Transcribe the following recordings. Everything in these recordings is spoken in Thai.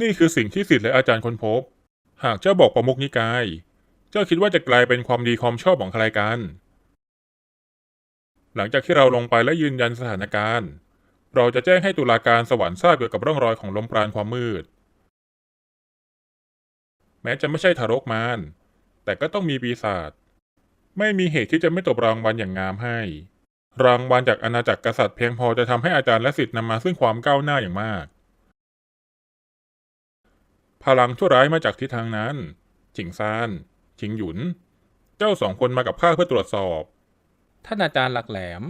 นี่คือสิ่งที่ศิษย์และอาจารย์ค้นพบ หากเจ้าบอกประมุกนิกาย เจ้าคิดว่าจะกลายเป็นความดีความชอบของใครกัน หลังจากที่เราลงไปและยืนยันสถานการณ์ เราจะแจ้งให้ตุลาการสวรรค์ทราบเกี่ยวกับร่องรอยของลมปราณความมืด แม้จะไม่ใช่ทารกมารแต่ก็ต้องมีปีศาจไม่มีเหตุที่จะไม่ตบรางวัลอย่างงามให้ รางวัลจากอาณาจักรกษัตริย์เพียงพอจะทำให้อาจารย์และศิษย์นำมาซึ่งความก้าวหน้าอย่างมาก พลังชั่วร้ายมาจากทิศทางนั้นฉิงซานฉิงหยุน เจ้าสองคนมากับข้าเพื่อตรวจสอบ ท่านอาจารย์หลักแหลม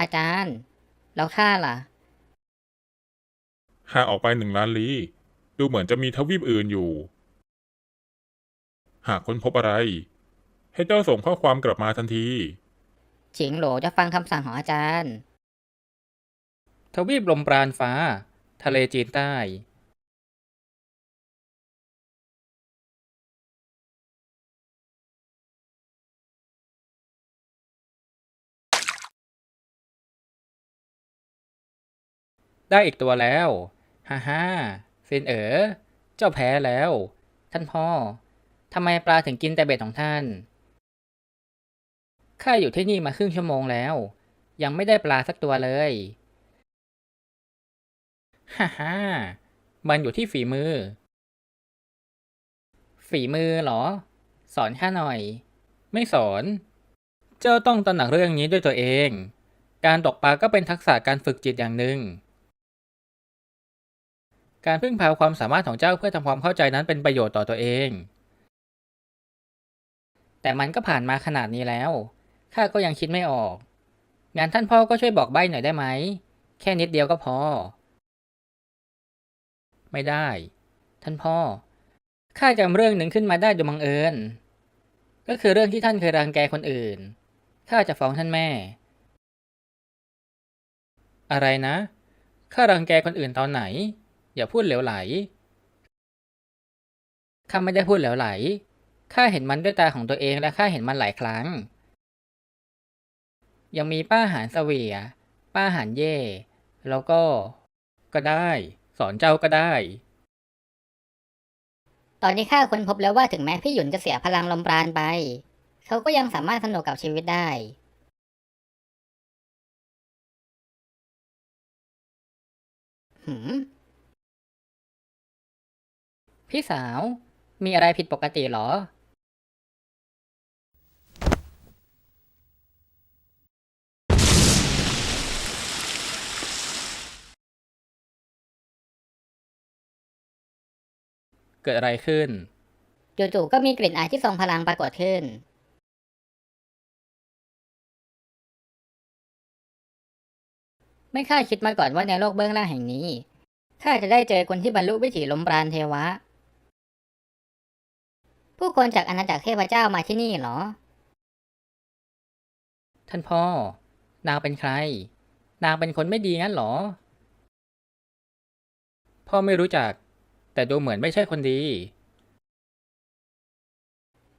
อาจารย์ แล้วข้าล่ะ ห่างออกไปหนึ่งล้านลี้ดูเหมือนจะมีทวีปอื่นอยู่ หากค้นพบอะไร ให้เจ้าส่งข้อความกลับมาทันที ฉิงโหลจะฟังคำสั่งของอาจารย์ ทวีปลมปราณฟ้า ทะเลจีนใต้ ได้อีกตัวแล้ว ฮ่าฮ่าเซนเอ๋อ เจ้าแพ้แล้ว ท่านพ่อ ทำไมปลาถึงกินแต่เบ็ดของท่าน ข้าอยู่ที่นี่มาครึ่งชั่วโมงแล้ว ยังไม่ได้ปลาสักตัวเลย ฮ่าฮ่ามันอยู่ที่ฝีมือ ฝีมือเหรอ สอนข้าหน่อย ไม่สอน เจ้าต้องตระหนักเรื่องนี้ด้วยตัวเอง การตกปลาก็เป็นทักษะการฝึกจิตอย่างหนึ่ง การพึ่งพาความสามารถของเจ้าเพื่อทำความเข้าใจนั้นเป็นประโยชน์ต่อตัวเอง แต่มันก็ผ่านมาขนาดนี้แล้ว ข้าก็ยังคิดไม่ออก งานท่านพ่อก็ช่วยบอกใบ้หน่อยได้ไหม แค่นิดเดียวก็พอ ไม่ได้ ท่านพ่อ ข้าจำเรื่องหนึ่งขึ้นมาได้โดยบังเอิญ ก็คือเรื่องที่ท่านเคยรังแกคนอื่น ข้าจะฟ้องท่านแม่ อะไรนะ ข้ารังแกคนอื่นตอนไหน อย่าพูดเหลวไหลข้าไม่ได้พูดเหลวไหลข้าเห็นมันด้วยตาของตัวเองและข้าเห็นมันหลายครั้ง ยังมีป้าหารเสวีย ป้าหารเย่ แล้วก็ ก็ได้ สอนเจ้าก็ได้ ตอนนี้ข้าค้นพบแล้วว่าถึงแม้พี่หยุนจะเสียพลังลมปราณไป เขาก็ยังสามารถสนุกกับชีวิตได้ หืม พี่สาว มีอะไรผิดปกติหรอ เกิดอะไรขึ้น จู่ๆก็มีกลิ่นอายที่ทรงพลังปรากฏขึ้น ไม่คาดคิดมาก่อนว่าในโลกเบื้องล่างแห่งนี้ ข้าจะได้เจอคนที่บรรลุวิถีลมปราณเทวะ ผู้คนจากอาณาจักรเทพเจ้ามาที่นี่เหรอ ท่านพ่อ นางเป็นใคร นางเป็นคนไม่ดีงั้นเหรอ พ่อไม่รู้จัก แต่ดูเหมือนไม่ใช่คนดี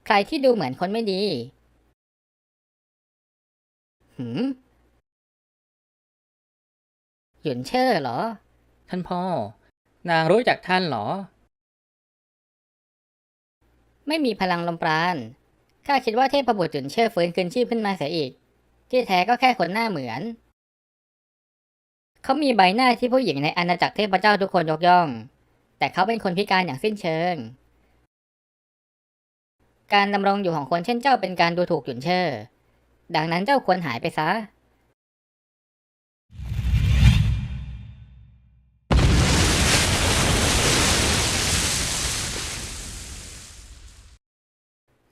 ใครที่ดูเหมือนคนไม่ดี หืม หยุนเชอร์เหรอ ท่านพ่อ นางรู้จักท่านเหรอ ไม่มีพลังลมปราณข้าคิดว่าเทพบุตรหยุนเชอร์ฟื้นคืนชีพขึ้นมาเสียอีก ที่แท้ก็แค่คนหน้าเหมือน เขามีใบหน้าที่ผู้หญิงในอาณาจักรเทพเจ้าทุกคนยกย่อง แต่เขาเป็นคนพิการอย่างสิ้นเชิง การดำรงอยู่ของคนเช่นเจ้าเป็นการดูถูกหยุนเชอร์ดังนั้นเจ้าควรหายไปซะ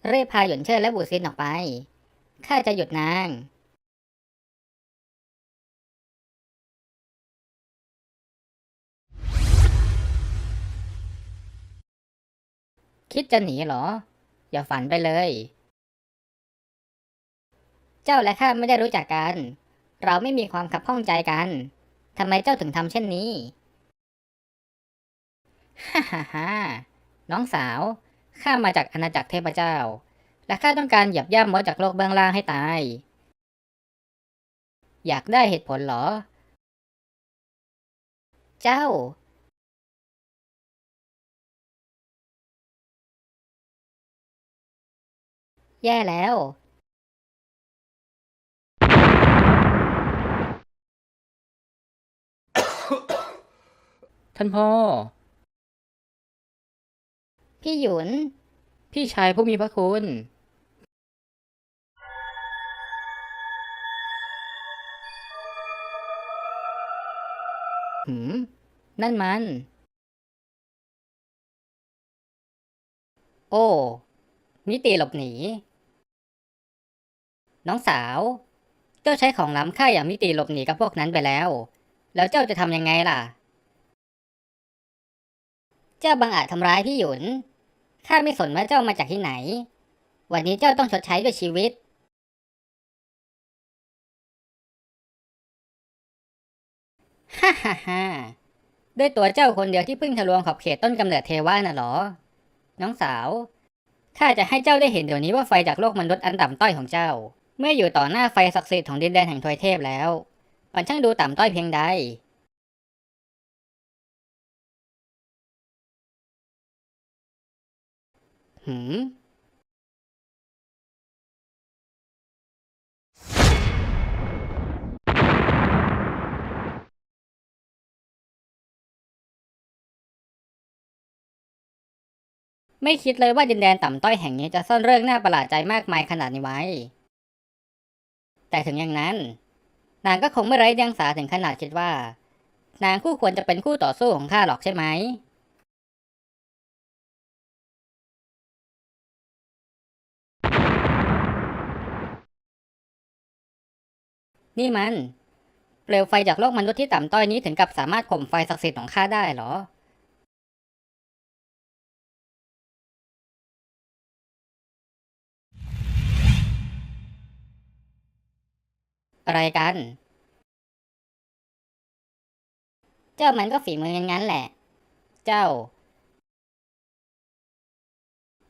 เรียกพาหยุนเชอร์และบูซินออกไป ข้าจะหยุดนาง คิดจะหนีเหรอ อย่าฝันไปเลย เจ้าและข้าไม่ได้รู้จักกัน เราไม่มีความขับข้องใจกัน ทำไมเจ้าถึงทำเช่นนี้ ฮ่าฮ่าฮ่าน้องสาว ข้ามาจากอาณาจักรเทพเจ้า และข้าต้องการหยีบย่ำมดจากโลกเบื้องล่างให้ตาย อยากได้เหตุผลหรอ เจ้า แย่แล้วท่านพ่อ พี่หยุน พี่ชายผู้มีพระคุณ หืม นั่นมัน โอ้มิติหลบหนี น้องสาว เจ้าใช้ของล้ำค่าอย่างมิติหลบหนีกับพวกนั้นไปแล้ว แล้วเจ้าจะทำยังไงล่ะ เจ้าบังอาจทำร้ายพี่หยุน ข้าไม่สนว่าเจ้ามาจากที่ไหน วันนี้เจ้าต้องชดใช้ด้วยชีวิต ฮ่าฮ่าฮ่าด้วยตัวเจ้าคนเดียวที่เพิ่งทะลวงขอบเขตต้นกำเนิดเทวาน่ะหรอ น้องสาว ข้าจะให้เจ้าได้เห็นเดี๋ยวนี้ว่าไฟจากโลกมนุษย์อันต่ำต้อยของเจ้า เมื่ออยู่ต่อหน้าไฟศักดิ์สิทธิ์ของดินแดนแห่งทวยเทพแล้ว มันช่างดูต่ำต้อยเพียงใด หืมไม่คิดเลยว่าดินแดนต่ำต้อยแห่งนี้จะซ่อนเรื่องน่าประหลาดใจมากมายขนาดนี้ไว้ แต่ถึงอย่างนั้น นางก็คงไม่ไร้เดียงสาถึงขนาดคิดว่า นางคู่ควรจะเป็นคู่ต่อสู้ของข้าหรอกใช่ไหม นี่มัน เปลวไฟจากโลกมนุษย์ที่ต่ำต้อยนี้ถึงกับสามารถข่มไฟศักดิ์สิทธิ์ของข้าได้เหรอ อะไรกัน เจ้ามันก็ฝีมืองั้นแหละ เจ้า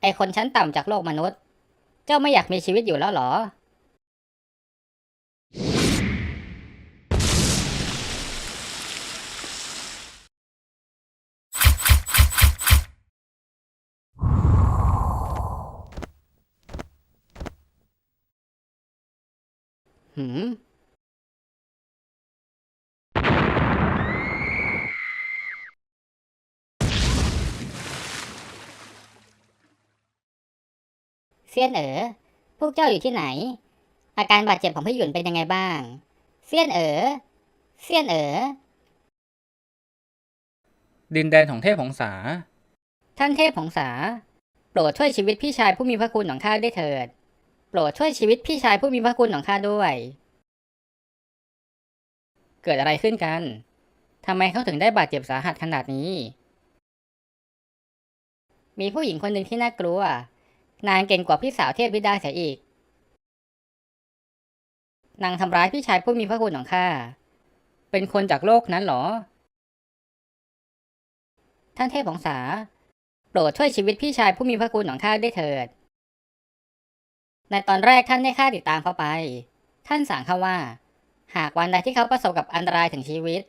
ไอคนชั้นต่ำจากโลกมนุษย์ เจ้าไม่อยากมีชีวิตอยู่แล้วเหรอ หืมเซียนเอ๋อ พวกเจ้าอยู่ที่ไหน อาการบาดเจ็บของพี่หยุนเป็นยังไงบ้าง เซียนเอ๋อ เซียนเอ๋อ ดินแดนของเทพของษาท่านเทพผงษาโปรดช่วยชีวิตพี่ชายผู้มีพระคุณของข้าด้วยเถิด โปรดช่วยชีวิตพี่ชายผู้มีพระคุณของข้าด้วย เกิดอะไรขึ้นกันทำไมเขาถึงได้บาดเจ็บสาหัสขนาดนี้ มีผู้หญิงคนหนึ่งที่น่ากลัว นางเก่งกว่าพี่สาวเทพวิดาเสียอีก นางทำร้ายพี่ชายผู้มีพระคุณของข้า เป็นคนจากโลกนั้นเหรอ ท่านเทพผงษาโปรดช่วยชีวิตพี่ชายผู้มีพระคุณของข้าได้เถิด ในตอนแรกท่านได้ข้าติดตามเขาไป ท่านสั่งเขาว่า หากวันใดที่เขาประสบกับอันตรายถึงชีวิต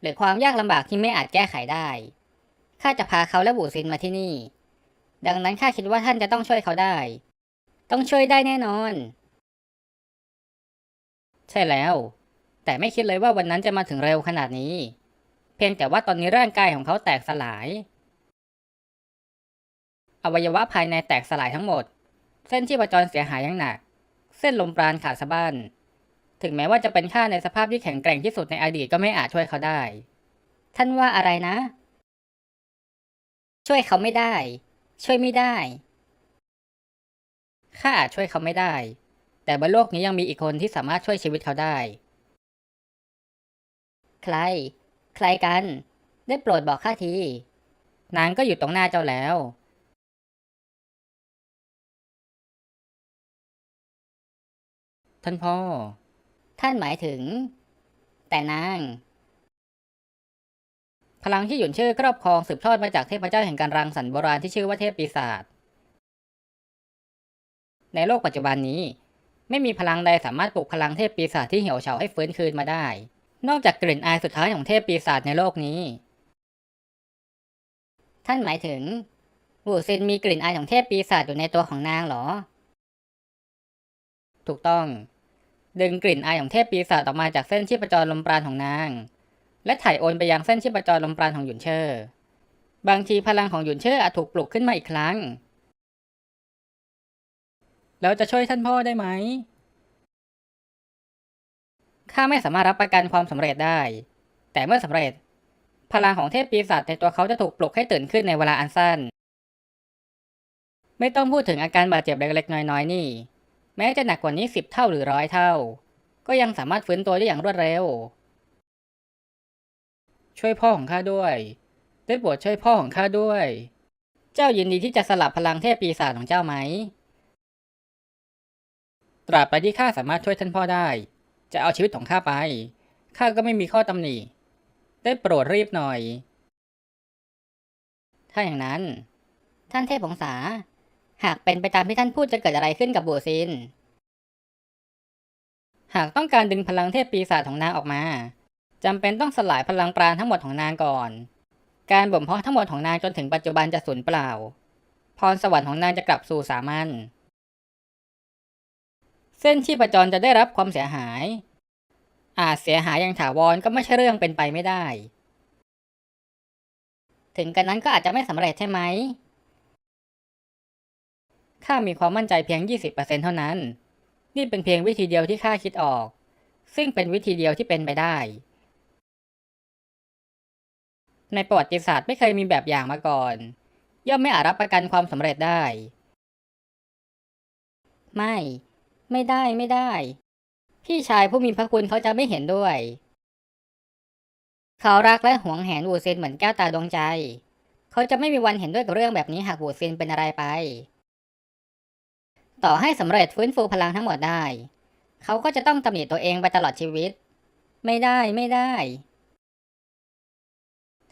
หรือความยากลำบากที่ไม่อาจแก้ไขได้ข้าจะพาเขาและบูซินมาที่นี่ ดังนั้นข้าคิดว่าท่านจะต้องช่วยเขาได้ ต้องช่วยได้แน่นอน ใช่แล้ว แต่ไม่คิดเลยว่าวันนั้นจะมาถึงเร็วขนาดนี้ เพียงแต่ว่าตอนนี้ร่างกายของเขาแตกสลาย อวัยวะภายในแตกสลายทั้งหมด เส้นที่ประจรเสียหายอย่างหนัก เส้นลมปราณขาดสะบั้น ถึงแม้ว่าจะเป็นข้าในสภาพที่แข็งแกร่งที่สุดในอดีตก็ไม่อาจช่วยเขาได้ ท่านว่าอะไรนะ ช่วยเขาไม่ได้ ช่วยไม่ได้ ข้าอาจช่วยเขาไม่ได้ แต่บนโลกนี้ยังมีอีกคนที่สามารถช่วยชีวิตเขาได้ ใคร ใครกัน ได้โปรดบอกข้าที นางก็อยู่ตรงหน้าเจ้าแล้ว ท่านพ่อ ท่านหมายถึง แต่นาง พลังที่หยุนชื่อครอบครองสืบทอดมาจากเทพเจ้าแห่งการรังสรรค์โบราณที่ชื่อว่าเทพปีศาจ ในโลกปัจจุบันนี้ ไม่มีพลังใดสามารถปลุกพลังเทพปีศาจที่เหี่ยวเฉาให้ฟื้นคืนมาได้ นอกจากกลิ่นอายสุดท้ายของเทพปีศาจในโลกนี้ ท่านหมายถึงวูซินมีกลิ่นอายของเทพปีศาจอยู่ในตัวของนางเหรอ ถูกต้อง ดึงกลิ่นอายของเทพปีศาจออกมาจากเส้นชีพจรลมปราณของนาง และถ่ายโอนไปยังเส้นชีพจรลมปราณของหยุนเชอร์บางทีพลังของหยุนเชอร์อาจถูกปลุกขึ้นมาอีกครั้ง แล้วจะช่วยท่านพ่อได้ไหมข้าไม่สามารถรับประกันความสำเร็จได้ แต่เมื่อสำเร็จ พลังของเทพปีศาจในตัวเขาจะถูกปลุกให้ตื่นขึ้นในเวลาอันสั้น ไม่ต้องพูดถึงอาการบาดเจ็บเล็กๆน้อยๆนี่ แม้จะหนักกว่านี้สิบเท่าหรือร้อยเท่า ก็ยังสามารถฟื้นตัวได้อย่างรวดเร็ว ช่วยพ่อของข้าด้วยได้โปรดช่วยพ่อของข้าด้วย เจ้ายินดีที่จะสลับพลังเทพปีศาจของเจ้าไหม ตราบใดที่ข้าสามารถช่วยท่านพ่อได้ จะเอาชีวิตของข้าไป ข้าก็ไม่มีข้อตำหนิ ได้โปรดรีบหน่อย ถ้าอย่างนั้น ท่านเทพผงษา หากเป็นไปตามที่ท่านพูดจะเกิดอะไรขึ้นกับบูซิน หากต้องการดึงพลังเทพปีศาจของนางออกมาจำเป็นต้องสลายพลังปราณทั้งหมดของนางก่อน การบ่มเพาะทั้งหมดของนางจนถึงปัจจุบันจะสูญเปล่า พรสวรรค์ของนางจะกลับสู่สามัญ เส้นชีพจรจะได้รับความเสียหาย อาจเสียหายอย่างถาวรก็ไม่ใช่เรื่องเป็นไปไม่ได้ ถึงกันนั้นก็อาจจะไม่สำเร็จใช่ไหม ข้ามีความมั่นใจเพียง 20%เท่านั้น นี่เป็นเพียงวิธีเดียวที่ข้าคิดออก ซึ่งเป็นวิธีเดียวที่เป็นไปได้ ในประวัติศาสตร์ไม่เคยมีแบบอย่างมาก่อน ย่อมไม่อาจรับประกันความสำเร็จได้ ไม่ ไม่ได้ไม่ได้ พี่ชายผู้มีพระคุณเขาจะไม่เห็นด้วย เขารักและหวงแหนวูซินเหมือนแก้วตาดวงใจ เขาจะไม่มีวันเห็นด้วยกับเรื่องแบบนี้หากวูซินเป็นอะไรไป ต่อให้สำเร็จฟื้นฟูพลังทั้งหมดได้ เขาก็จะต้องตำหนิตัวเองไปตลอดชีวิต ไม่ได้ไม่ได้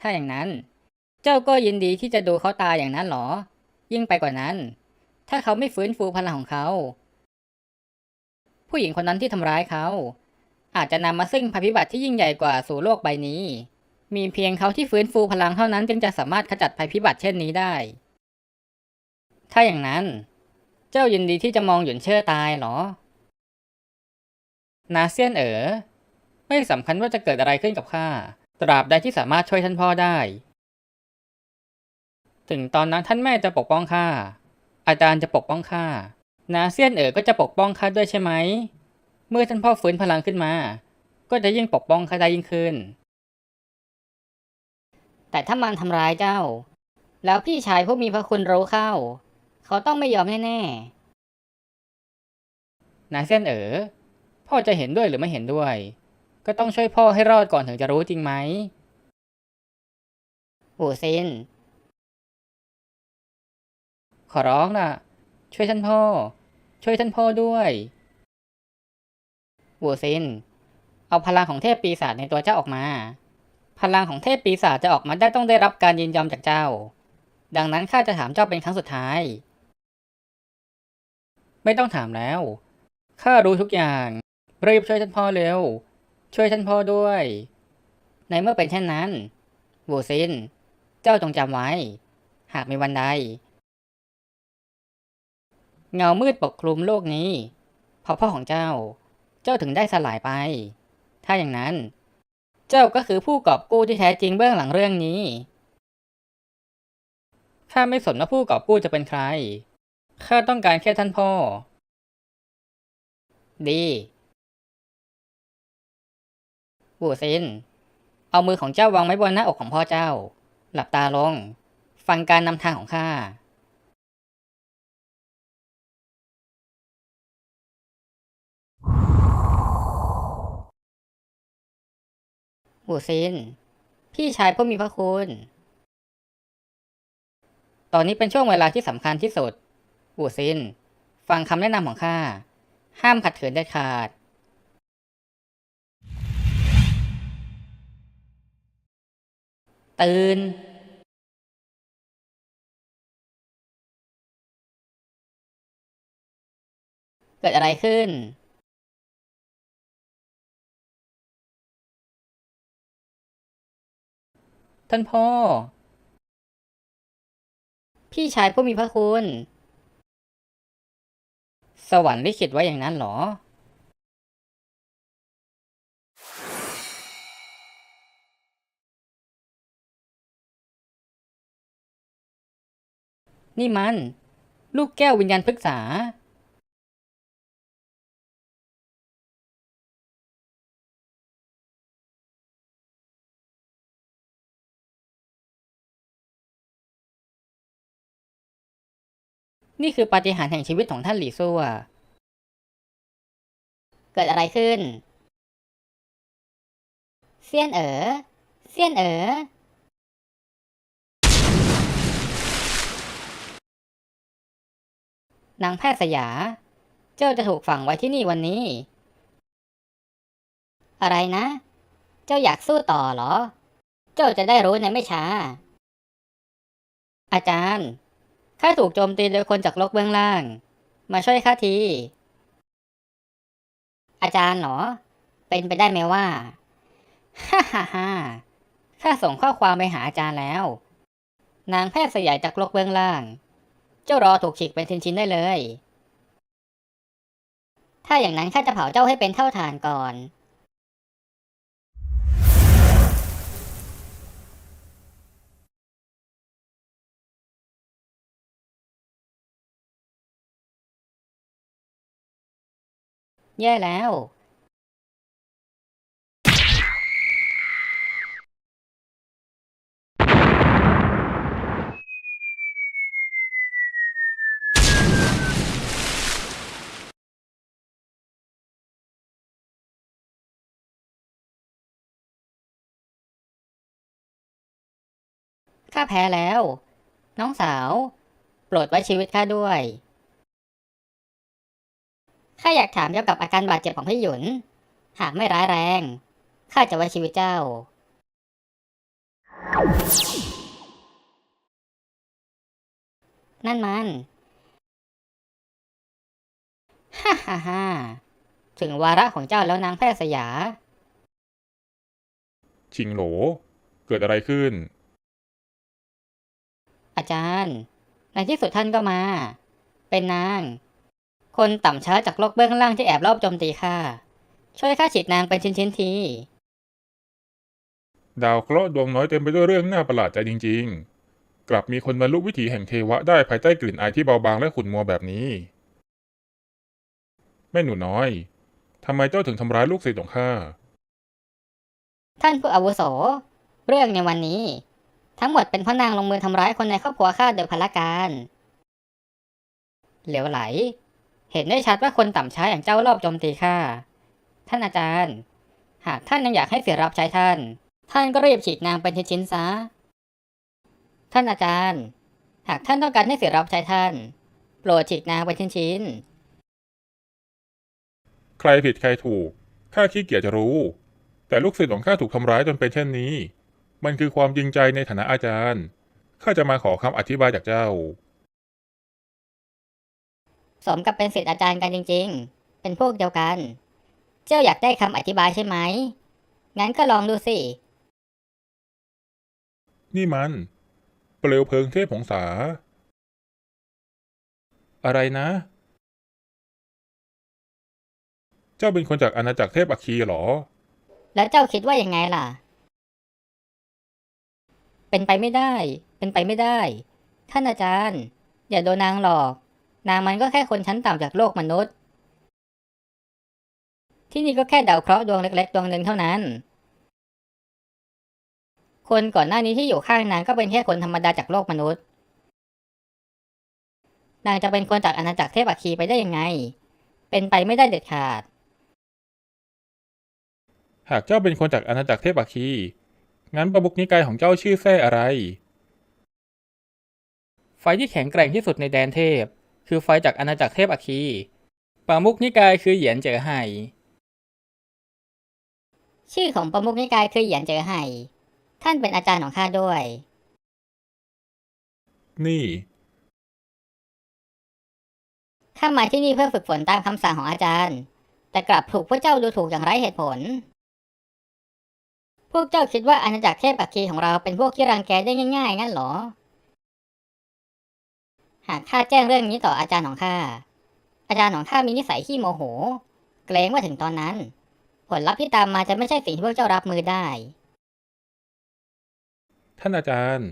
ถ้าอย่างนั้น เจ้าก็ยินดีที่จะดูเขาตายอย่างนั้นหรอ ยิ่งไปกว่านั้น ถ้าเขาไม่ฟื้นฟูพลังของเขา ผู้หญิงคนนั้นที่ทำร้ายเขา อาจจะนำมาซึ่งภัยพิบัติที่ยิ่งใหญ่กว่าสู่โลกใบนี้ มีเพียงเขาที่ฟื้นฟูพลังเท่านั้นจึงจะสามารถขจัดภัยพิบัติเช่นนี้ได้ ถ้าอย่างนั้น เจ้ายินดีที่จะมองหยุนเชื่อตายเหรอ นาเซียนเอ๋อไม่สำคัญว่าจะเกิดอะไรขึ้นกับข้า ตราบใดที่สามารถช่วยท่านพ่อได้ ถึงตอนนั้นท่านแม่จะปกป้องข้า อาจารย์จะปกป้องข้า นาเซียนเอ๋อก็จะปกป้องข้าด้วยใช่ไหม เมื่อท่านพ่อฟื้นพลังขึ้นมา ก็จะยิ่งปกป้องข้าได้ยิ่งขึ้น แต่ถ้ามันทำร้ายเจ้า แล้วพี่ชายผู้มีพระคุณรู้เข้า เขาต้องไม่ยอมแน่นาเซียนเอ๋อพ่อจะเห็นด้วยหรือไม่เห็นด้วย ก็ต้องช่วยพ่อให้รอดก่อนถึงจะรู้จริงไหมๆวูซิน ขอร้องนะช่วยท่านพ่อ ช่วยท่านพ่อด้วยวูซิน เอาพลังของเทพปีศาจในตัวเจ้าออกมา พลังของเทพปีศาจจะออกมาได้ต้องได้รับการยินยอมจากเจ้า ดังนั้นข้าจะถามเจ้าเป็นครั้งสุดท้าย ไม่ต้องถามแล้ว ข้ารู้ทุกอย่าง รีบช่วยท่านพ่อเร็ว ช่วยท่านพ่อด้วย ในเมื่อเป็นเช่นนั้นวูซิน เจ้าจงจำไว้ หากมีวันใด เงามืดปกคลุมโลกนี้เพราะพ่อของเจ้า เจ้าถึงได้สลายไป ถ้าอย่างนั้น เจ้าก็คือผู้กอบกู้ที่แท้จริงเบื้องหลังเรื่องนี้ข้าไม่สนว่าผู้กอบกู้จะเป็นใคร ข้าต้องการแค่ท่านพ่อ ดีวูซิน เอามือของเจ้าวางไว้บนหน้าอกของพ่อเจ้า หลับตาลง ฟังการนำทางของข้าวูซิน พี่ชายผู้มีพระคุณ ตอนนี้เป็นช่วงเวลาที่สำคัญที่สุด วูซิน ฟังคำแนะนำของข้า ห้ามขัดขืนเด็ดขาด ตื่น เกิดอะไรขึ้นท่านพ่อ พี่ชายผู้มีพระคุณ สวรรค์ลิขิตไว้อย่างนั้นเหรอ นี่มัน ลูกแก้ววิญญาณพฤกษา นี่คือปาฏิหาริย์แห่งชีวิตของท่านหลี่ซัวเกิดอะไรขึ้น เซียนเอ๋อ เซียนเอ๋อ นางแพทย์สยา เจ้าจะถูกฝังไว้ที่นี่วันนี้ อะไรนะ เจ้าอยากสู้ต่อเหรอ เจ้าจะได้รู้ในไม่ช้า อาจารย์ ข้าถูกโจมตีโดยคนจากโลกเบื้องล่าง มาช่วยข้าที อาจารย์เหรอ เป็นไปได้ไหมว่า ฮ่าฮ่าฮ่าข้าส่งข้อความไปหาอาจารย์แล้ว นางแพทย์สยายจากโลกเบื้องล่าง เจ้ารอถูกฉีกเป็นชิ้นๆได้เลย ถ้าอย่างนั้นข้าจะเผาเจ้าให้เป็นเท่าฐานก่อน แย่แล้ว ข้าแพ้แล้ว น้องสาว โปรดไว้ชีวิตข้าด้วย ข้าอยากถามเกี่ยวกับอาการบาดเจ็บของพี่หยุน หากไม่ร้ายแรง ข้าจะไว้ชีวิตเจ้า นั่นมัน ฮ่าฮ่าฮ่าถึงวาระของเจ้าแล้วนางแพทย์สยา ชิงโหล เกิดอะไรขึ้น อาจารย์ ในที่สุดท่านก็มา เป็นนาง คนต่ำช้าจากโลกเบื้องล่างที่แอบรอบโจมตีข้า ช่วยข้าฉีดนางเป็นชิ้นๆที ดาวเคราะห์ดวงน้อยเต็มไปด้วยเรื่องน่าประหลาดใจจริง ๆ กลับมีคนบรรลุวิถีแห่งเทวะได้ภายใต้กลิ่นอายที่เบาบางและขุ่นมัวแบบนี้ แม่หนูน้อยทำไมเจ้าถึงทำร้ายลูกศิษย์ของข้า ท่านผู้อาวุโส เรื่องในวันนี้ ทั้งหมดเป็นเพราะนางลงมือทำร้ายคนในครอบครัวข้าโดยพละการ เหลวไหล เห็นได้ชัดว่าคนต่ำช้าอย่างเจ้ารอบโจมตีข้าท่านอาจารย์ หากท่านยังอยากให้เสียรับใช้ท่าน ท่านก็รีบฉีกนางเป็นชิ้นๆซะท่านอาจารย์ หากท่านต้องการให้เสียรับใช้ท่าน โปรดฉีกนางเป็นชิ้นใครผิดใครถูกข้าขี้เกียจจะรู้ แต่ลูกศิษย์ของข้าถูกทำร้ายจนเป็นเช่นนี้ มันคือความจริงใจในฐานะอาจารย์ข้าจะมาขอคำอธิบายจากเจ้า สมกับเป็นศิษย์อาจารย์กันจริง ๆ เป็นพวกเดียวกัน เจ้าอยากได้คำอธิบายใช่ไหม งั้นก็ลองดูสิ นี่มัน เปลวเพลิงเทพหงษาอะไรนะ เจ้าเป็นคนจากอาณาจักรเทพอัคคีเหรอ แล้วเจ้าคิดว่ายังไงล่ะๆเป็นไปไม่ได้ เป็นไปไม่ได้ ท่านอาจารย์ อย่าโดนนางหลอก นางมันก็แค่คนชั้นต่ำจากโลกมนุษย์ ที่นี่ก็แค่ดาวเคราะห์ดวงเล็กๆดวงหนึ่งเท่านั้น คนก่อนหน้านี้ที่อยู่ข้างนางก็เป็นแค่คนธรรมดาจากโลกมนุษย์ นางจะเป็นคนจากอาณาจักรเทพอัคคีไปได้ยังไง เป็นไปไม่ได้เด็ดขาด หากเจ้าเป็นคนจากอาณาจักรเทพอัคคีงั้นประมุกนิกายของเจ้าชื่อแท้อะไรไฟที่แข็งแกร่งที่สุดในแดนเทพ คือไฟจากอาณาจักรเทพอัคคีประมุกนิกายคือเหยียนเจ๋อไห่ชื่อของประมุขนิกายคือเหยียนเจอไห่ท่านเป็นอาจารย์ของข้าด้วย นี่ ข้ามาที่นี่เพื่อฝึกฝนตามคำสั่งของอาจารย์ แต่กลับถูกพวกเจ้าดูถูกอย่างไร้เหตุผล พวกเจ้าคิดว่าอาณาจักรเทพอัคคีของเราเป็นพวกที่รังแกได้ง่ายๆงั้นเหรอ หากข้าแจ้งเรื่องนี้ต่ออาจารย์ของข้า อาจารย์ของข้ามีนิสัยขี้โมโห เกรงว่าถึงตอนนั้น ผลลัพธ์ที่ตามมาจะไม่ใช่สิ่งที่พวกเจ้ารับมือได้ ท่านอาจารย์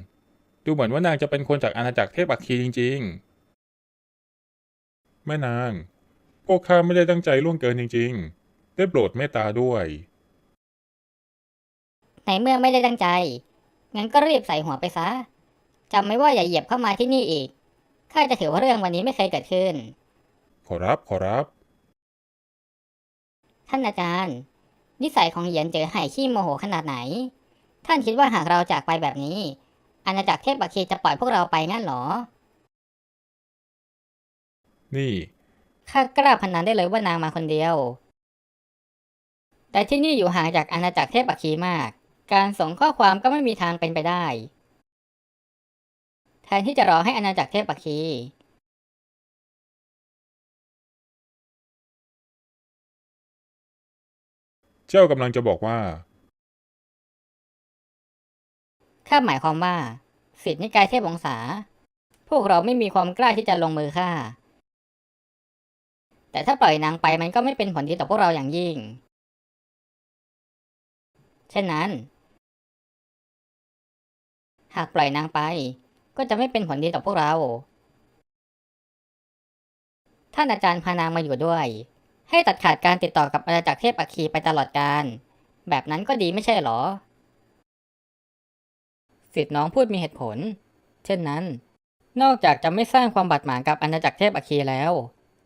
ดูเหมือนว่านางจะเป็นคนจากอาณาจักรเทพอัคคีจริง ๆ แม่นาง พวกข้าไม่ได้ตั้งใจล่วงเกินจริง ๆ ได้โปรดเมตตาด้วย ในเมื่อไม่ได้ตั้งใจ งั้นก็รีบใส่หัวไปซะจำไว้ว่าอย่าเหยียบเข้ามาที่นี่อีก ข้าจะถือว่าเรื่องวันนี้ไม่เคยเกิดขึ้น ขอรับ ขอรับ ท่านอาจารย์ นิสัยของเหยียนเจอไห่ขี้โมโหขนาดไหน ท่านคิดว่าหากเราจากไปแบบนี้ อาณาจักรเทพบัคคีจะปล่อยพวกเราไปงั้นเหรอ นี่ข้ากล้าพนันได้เลยว่านางมาคนเดียว แต่ที่นี่อยู่ห่างจากอาณาจักรเทพบัคคีมาก การส่งข้อความก็ไม่มีทางเป็นไปได้แท นที่จะรอให้อาณาจักรเทพบัคคีเจ้ากำลังจะบอกว่า ข้าหมายความว่าสิทธินิกายเทพวงศา พวกเราไม่มีความกล้าที่จะลงมือฆ่า แต่ถ้าปล่อยนางไปมันก็ไม่เป็นผลดีต่อพวกเราอย่างยิ่ง เช่นนั้น หากปล่อยนางไป ก็จะไม่เป็นผลดีต่อพวกเรา ท่านอาจารย์พานางมาอยู่ด้วย ให้ตัดขาดการติดต่อกับอาณาจักรเทพอัคคีไปตลอดกาลแบบนั้นก็ดีไม่ใช่หรอสิทธิ์น้องพูดมีเหตุผล เช่นนั้น นอกจากจะไม่สร้างความบาดหมางกับอาณาจักรเทพอัคคีแล้ว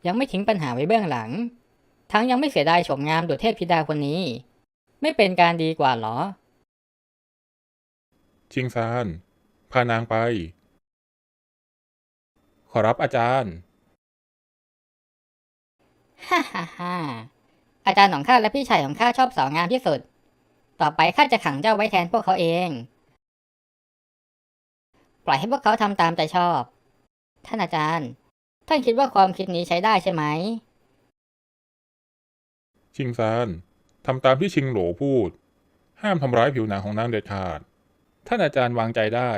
ยังไม่ทิ้งปัญหาไว้เบื้องหลัง ทั้งยังไม่เสียดายโฉมงามดุจเทพธิดาคนนี้ ไม่เป็นการดีกว่าหรอ ชิงซาน พานางไป ขอรับอาจารย์ ฮ่าฮ่าฮ่าอาจารย์ของข้าและพี่ชายของข้าชอบสาวงามที่สุด ต่อไปข้าจะขังเจ้าไว้แทนพวกเขาเอง ปล่อยให้พวกเขาทำตามใจชอบ ท่านอาจารย์ ท่านคิดว่าความคิดนี้ใช้ได้ใช่ไหม ชิงซานทำตามที่ชิงโหลพูด ห้ามทำร้ายผิวหนังของนางเด็ดขาด ท่านอาจารย์วางใจได้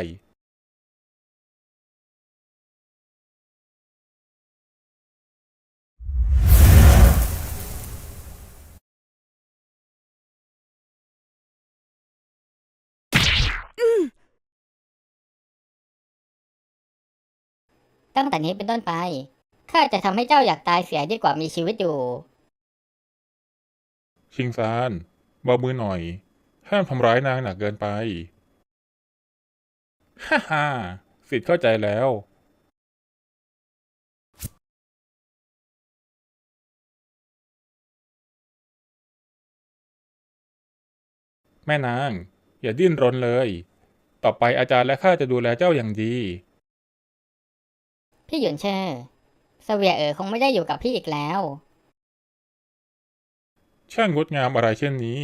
ตั้งแต่นี้เป็นต้นไป ข้าจะทำให้เจ้าอยากตายเสียดีกว่ามีชีวิตอยู่ ชิงซานเบามือหน่อย ห้ามทำร้ายนางหนักเกินไป ฮ่าฮ่าสิทธิ์เข้าใจแล้ว แม่นาง อย่าดิ้นรนเลย ต่อไปอาจารย์และข้าจะดูแลเจ้าอย่างดี พี่หยุนเช่อเสวียเอ๋อคงไม่ได้อยู่กับพี่อีกแล้ว ช่างงดงามอะไรเช่นนี้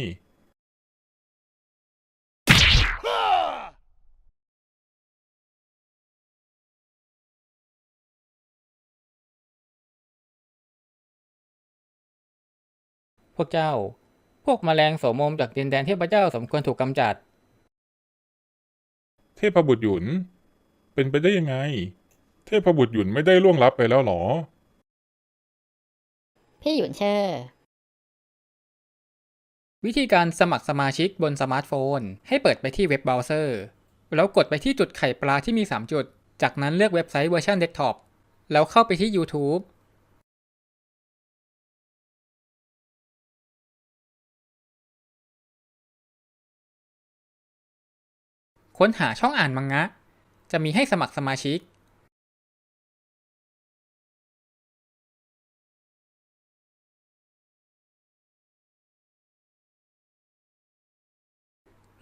พวกเจ้า พวกแมลงโสมมจากดินแดนเทพเจ้าสมควรถูกกำจัด เทพบุตรหยุน เป็นไปได้ยังไง เทพบุตรหยุนไม่ได้ล่วงลับไปแล้วหรอ พี่หยุนเช่อวิธีการสมัครสมาชิกบนสมาร์ทโฟน ให้เปิดไปที่เว็บเบราว์เซอร์ แล้วกดไปที่จุดไข่ปลาที่มี 3 จุด จากนั้นเลือกเว็บไซต์เวอร์ชันเดสก์ท็อปแล้วเข้าไปที่ YouTube ค้นหาช่องอ่านมังงะ จะมีให้สมัครสมาชิก